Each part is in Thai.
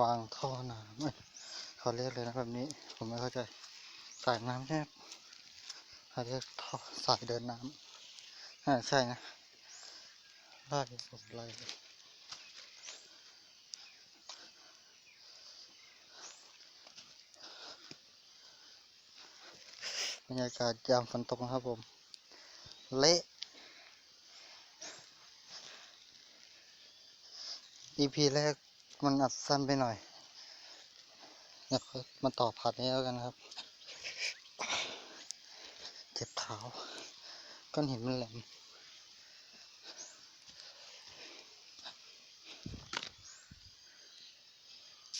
วางท่อน้ำเอ้ยเขาเรียกเลยนะแบบนี้ ผมไม่เข้าใจสายน้ำใช่เขาเรียกท่อสายเดินน้ำอ่าใช่นะไล่ผมไล่บรรยากาศยามฝนตกนะครับผม เละ EP แรก มันอัดสั้นไปหน่อยเดี๋ยวมาต่อผัดนี้แล้วกันครับ เจ็บเท้าก้อนหินมันแหลม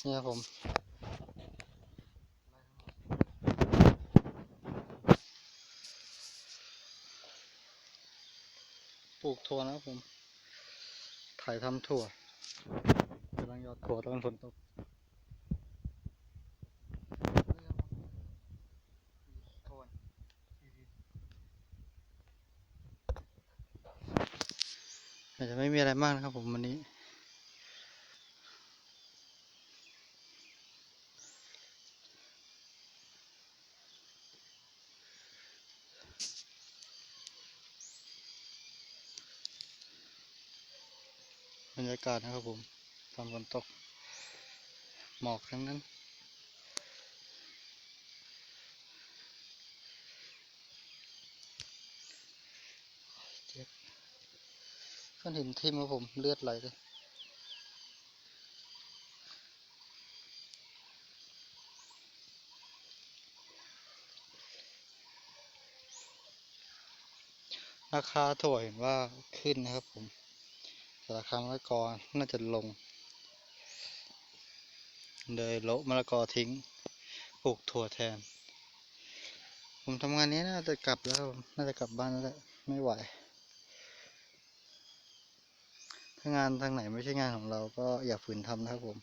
เนี่ยผมปลูกถั่วนะครับผม ถ่ายทำถั่ว ลังยอดถั่วตอนฝนตกอาจจะไม่มีอะไรมากนะครับผมวันนี้ บรรยากาศนะครับผม ตอนฝนตก หมอกทั้งนั้น เจ็บก้อนหินทิ่มครับผม เลือดไหลเลยราคาถั่วเห็นว่าขึ้นนะครับผมแต่ราคามะละกอน่าจะลง เลยโละมะละกอทิ้งปลูกถั่วแทน ผมทำงานนี้น่าจะกลับแล้ว น่าจะกลับบ้านแล้วไม่ไหว ถ้างานทางไหนไม่ใช่งานของเราก็อย่าฝืนทำนะครับผม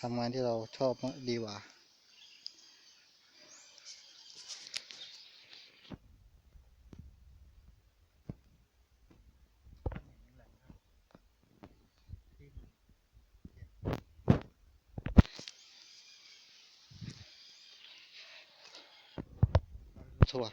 ทำงานที่เราชอบดีกว่า ถั่ว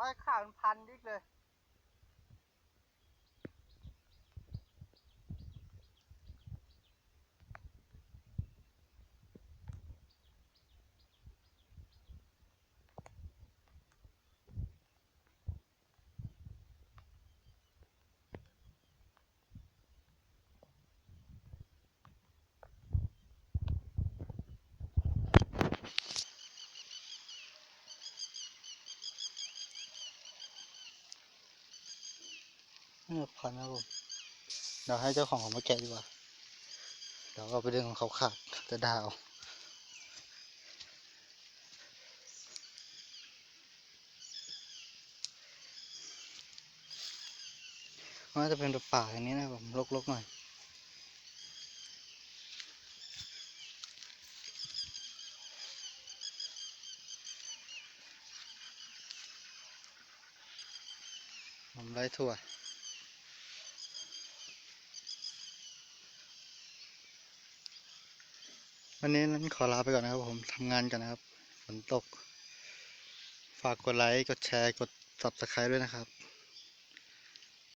มาขาเป็นพันดิกเลย นี่พันครับผมเดี๋ยวให้เจ้าของเขามาแกะดีกว่า เดี๋ยวเอาไปเรื่องของเขาขาดจะดาเอาน่าจะเป็นตัวป่าอย่างนี้นะผมลกๆหน่อยผมไล่ถั่ว วันนี้นั้นขอลาไปก่อนนะครับผมทำงานกันนะครับฝนตก ฝากกดไลค์ กดแชร์ กด subscribe ด้วยนะครับ